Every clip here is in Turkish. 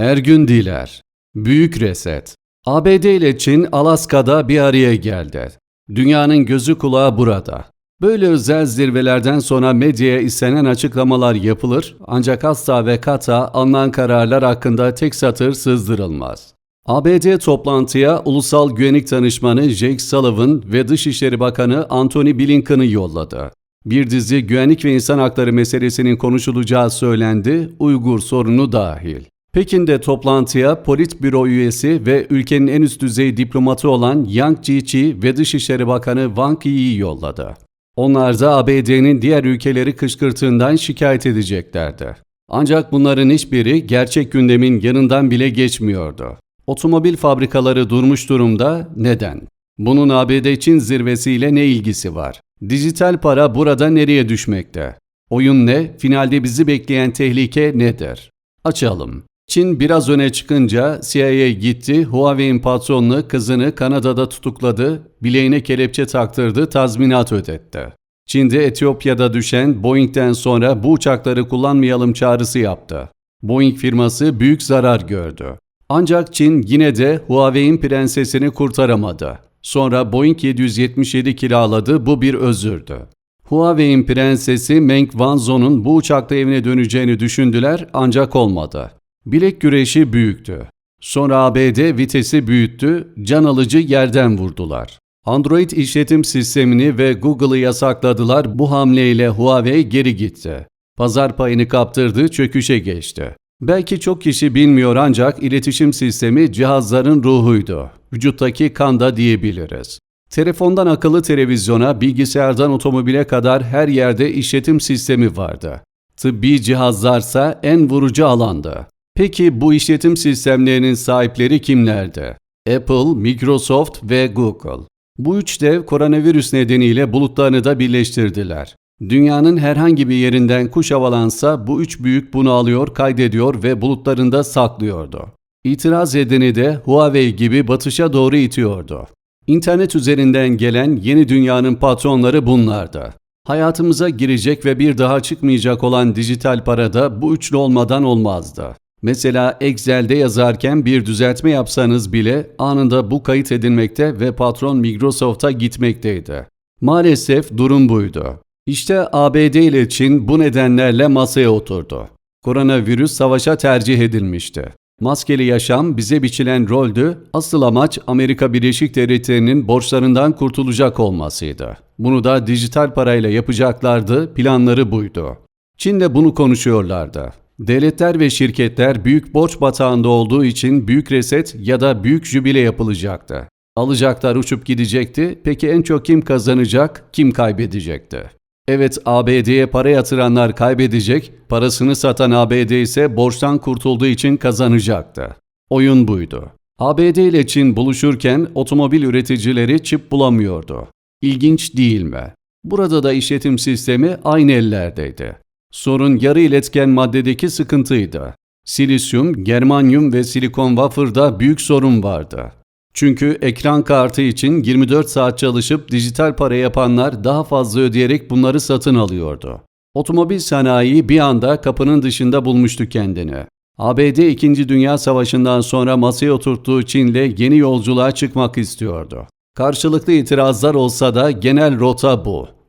Ergün Diler Büyük Reset ABD ile Çin Alaska'da bir araya geldi. Dünyanın gözü kulağı burada. Böyle özel zirvelerden sonra medyaya istenen açıklamalar yapılır ancak asla ve kata alınan kararlar hakkında tek satır sızdırılmaz. ABD toplantıya Ulusal Güvenlik Danışmanı Jake Sullivan ve Dışişleri Bakanı Antony Blinken'ı yolladı. Bir dizi güvenlik ve insan hakları meselesinin konuşulacağı söylendi, Uygur sorunu dahil. Pekin'de toplantıya Politbüro üyesi ve ülkenin en üst düzey diplomatı olan Yang Jiechi ve Dışişleri Bakanı Wang Yi'yi yolladı. Onlar da ABD'nin diğer ülkeleri kışkırtığından şikayet edeceklerdi. Ancak bunların hiçbiri gerçek gündemin yanından bile geçmiyordu. Otomobil fabrikaları durmuş durumda. Neden? Bunun ABD-Çin zirvesiyle ne ilgisi var? Dijital para burada nereye düşmekte? Oyun ne? Finalde bizi bekleyen tehlike nedir? Açalım. Çin biraz öne çıkınca CIA gitti, Huawei'in patronunu kızını Kanada'da tutukladı, bileğine kelepçe taktırdı, tazminat ödetti. Çin'de Etiyopya'da düşen Boeing'den sonra bu uçakları kullanmayalım çağrısı yaptı. Boeing firması büyük zarar gördü. Ancak Çin yine de Huawei'in prensesini kurtaramadı. Sonra Boeing 777 kiraladı, bu bir özürdü. Huawei'in prensesi Meng Wanzhou'nun bu uçakla evine döneceğini düşündüler ancak olmadı. Bilek güreşi büyüktü. Sonra ABD vitesi büyüttü, can alıcı yerden vurdular. Android işletim sistemini ve Google'ı yasakladılar. Bu hamleyle Huawei geri gitti. Pazar payını kaptırdı, çöküşe geçti. Belki çok kişi bilmiyor ancak iletişim sistemi cihazların ruhuydu. Vücuttaki kanda diyebiliriz. Telefondan akıllı televizyona, bilgisayardan otomobile kadar her yerde işletim sistemi vardı. Tıbbi cihazlarsa en vurucu alandı. Peki bu işletim sistemlerinin sahipleri kimlerdi? Apple, Microsoft ve Google. Bu üç dev koronavirüs nedeniyle bulutlarını da birleştirdiler. Dünyanın herhangi bir yerinden kuş havalansa bu üç büyük bunu alıyor, kaydediyor ve bulutlarında saklıyordu. İtiraz edeni de Huawei gibi batışa doğru itiyordu. İnternet üzerinden gelen yeni dünyanın patronları bunlardı. Hayatımıza girecek ve bir daha çıkmayacak olan dijital para da bu üçlü olmadan olmazdı. Mesela Excel'de yazarken bir düzeltme yapsanız bile anında bu kayıt edilmekte ve patron Microsoft'a gitmekteydi. Maalesef durum buydu. İşte ABD ile Çin bu nedenlerle masaya oturdu. Koronavirüs savaşa tercih edilmişti. Maskeli yaşam bize biçilen roldü, asıl amaç Amerika Birleşik Devletleri'nin borçlarından kurtulacak olmasıydı. Bunu da dijital parayla yapacaklardı, planları buydu. Çin'de bunu konuşuyorlardı. Devletler ve şirketler büyük borç batağında olduğu için büyük reset ya da büyük jübile yapılacaktı. Alacaklar uçup gidecekti. Peki en çok kim kazanacak, kim kaybedecekti? Evet ABD'ye para yatıranlar kaybedecek, parasını satan ABD ise borçtan kurtulduğu için kazanacaktı. Oyun buydu. ABD ile Çin buluşurken otomobil üreticileri çip bulamıyordu. İlginç değil mi? Burada da işletim sistemi aynı ellerdeydi. Sorun yarı iletken maddedeki sıkıntıydı. Silisyum, germanyum ve silikon wafer'da büyük sorun vardı. Çünkü ekran kartı için 24 saat çalışıp dijital para yapanlar daha fazla ödeyerek bunları satın alıyordu. Otomobil sanayi bir anda kapının dışında bulmuştu kendini. ABD 2. Dünya Savaşı'ndan sonra masaya oturttuğu Çin'le yeni yolculuğa çıkmak istiyordu. Karşılıklı itirazlar olsa da genel rota bu.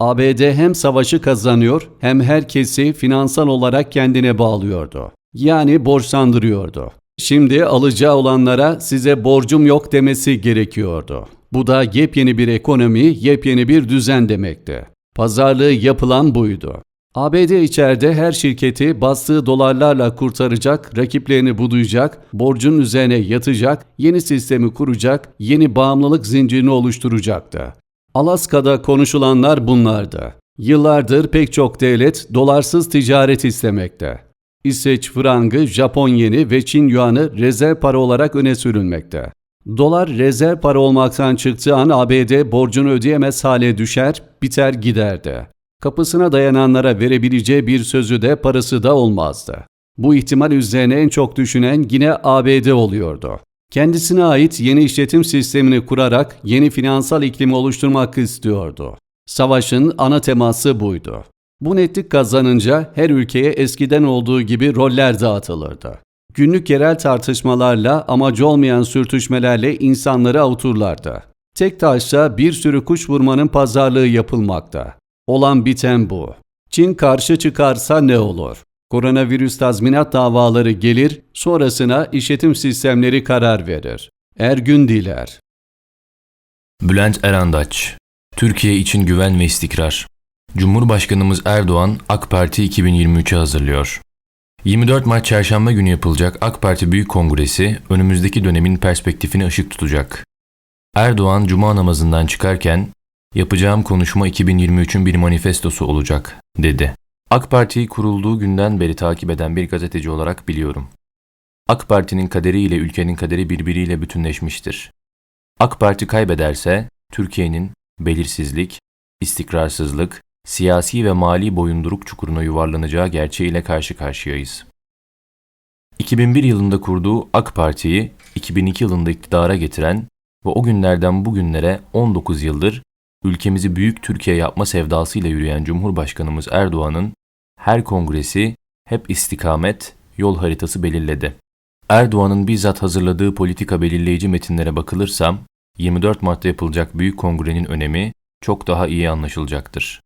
ABD hem savaşı kazanıyor hem herkesi finansal olarak kendine bağlıyordu. Yani borçlandırıyordu. Şimdi alacağı olanlara size borcum yok demesi gerekiyordu. Bu da yepyeni bir ekonomi, yepyeni bir düzen demekti. Pazarlığı yapılan buydu. ABD içeride her şirketi bastığı dolarlarla kurtaracak, rakiplerini budayacak, borcun üzerine yatacak, yeni sistemi kuracak, yeni bağımlılık zincirini oluşturacaktı. Alaska'da konuşulanlar bunlardı. Yıllardır pek çok devlet dolarsız ticaret istemekte. İsveç frangı, Japon yeni ve Çin yuanı rezerv para olarak öne sürülmekte. Dolar rezerv para olmaktan çıktığı an ABD borcunu ödeyemez hale düşer, biter giderdi. Kapısına dayananlara verebileceği bir sözü de parası da olmazdı. Bu ihtimal üzerine en çok düşünen yine ABD oluyordu. Kendisine ait yeni işletim sistemini kurarak yeni finansal iklimi oluşturmak istiyordu. Savaşın ana teması buydu. Bu netlik kazanınca her ülkeye eskiden olduğu gibi roller dağıtılırdı. Günlük yerel tartışmalarla, amacı olmayan sürtüşmelerle insanları avuturlardı. Tek taşla bir sürü kuş vurmanın pazarlığı yapılmakta. Olan biten bu. Çin karşı çıkarsa ne olur? Koronavirüs tazminat davaları gelir, sonrasına işletim sistemleri karar verir. Ergün Diler Bülent Erandaç Türkiye için güven ve istikrar Cumhurbaşkanımız Erdoğan AK Parti 2023'e hazırlıyor. 24 Mart Çarşamba günü yapılacak AK Parti Büyük Kongresi önümüzdeki dönemin perspektifini ışık tutacak. Erdoğan cuma namazından çıkarken yapacağım konuşma 2023'ün bir manifestosu olacak dedi. AK Parti'yi kurulduğu günden beri takip eden bir gazeteci olarak biliyorum. AK Parti'nin kaderiyle ülkenin kaderi birbiriyle bütünleşmiştir. AK Parti kaybederse Türkiye'nin belirsizlik, istikrarsızlık, siyasi ve mali boyunduruk çukuruna yuvarlanacağı gerçeğiyle karşı karşıyayız. 2001 yılında kurduğu AK Parti'yi 2002 yılında iktidara getiren ve o günlerden bugünlere 19 yıldır ülkemizi büyük Türkiye yapma sevdasıyla yürüyen Cumhurbaşkanımız Erdoğan'ın her kongresi hep istikamet, yol haritası belirledi. Erdoğan'ın bizzat hazırladığı politika belirleyici metinlere bakılırsa 24 Mart'ta yapılacak büyük kongrenin önemi çok daha iyi anlaşılacaktır.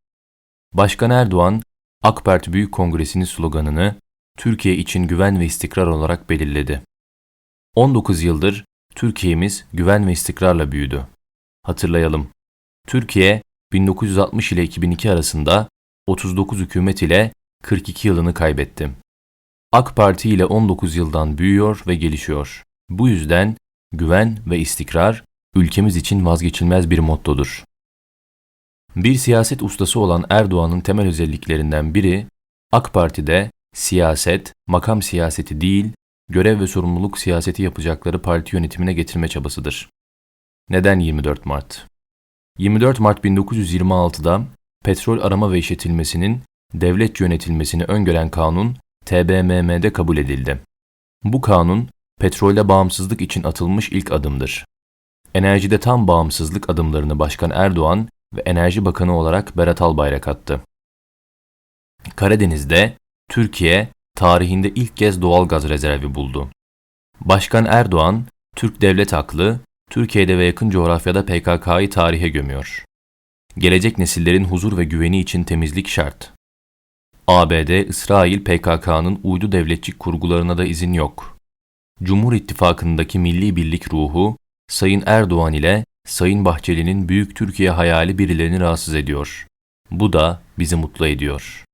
Başkan Erdoğan, AK Parti Büyük Kongresi'nin sloganını Türkiye için güven ve istikrar olarak belirledi. 19 yıldır Türkiye'miz güven ve istikrarla büyüdü. Hatırlayalım. Türkiye 1960 ile 2002 arasında 39 hükümet ile 42 yılını kaybetti. AK Parti ile 19 yıldan büyüyor ve gelişiyor. Bu yüzden güven ve istikrar ülkemiz için vazgeçilmez bir mottodur. Bir siyaset ustası olan Erdoğan'ın temel özelliklerinden biri AK Parti'de siyaset, makam siyaseti değil, görev ve sorumluluk siyaseti yapacakları parti yönetimine getirme çabasıdır. Neden 24 Mart? 24 Mart 1926'da petrol arama ve işletilmesinin devlet yönetilmesini öngören kanun TBMM'de kabul edildi. Bu kanun, petrole bağımsızlık için atılmış ilk adımdır. Enerjide tam bağımsızlık adımlarını Başkan Erdoğan ve Enerji Bakanı olarak Berat Albayrak attı. Karadeniz'de Türkiye tarihinde ilk kez doğal gaz rezervi buldu. Başkan Erdoğan, Türk devlet aklı, Türkiye'de ve yakın coğrafyada PKK'yı tarihe gömüyor. Gelecek nesillerin huzur ve güveni için temizlik şart. ABD, İsrail PKK'nın uydu devletçik kurgularına da izin yok. Cumhur İttifakı'ndaki milli birlik ruhu, Sayın Erdoğan ile Sayın Bahçeli'nin Büyük Türkiye hayali birilerini rahatsız ediyor. Bu da bizi mutlu ediyor.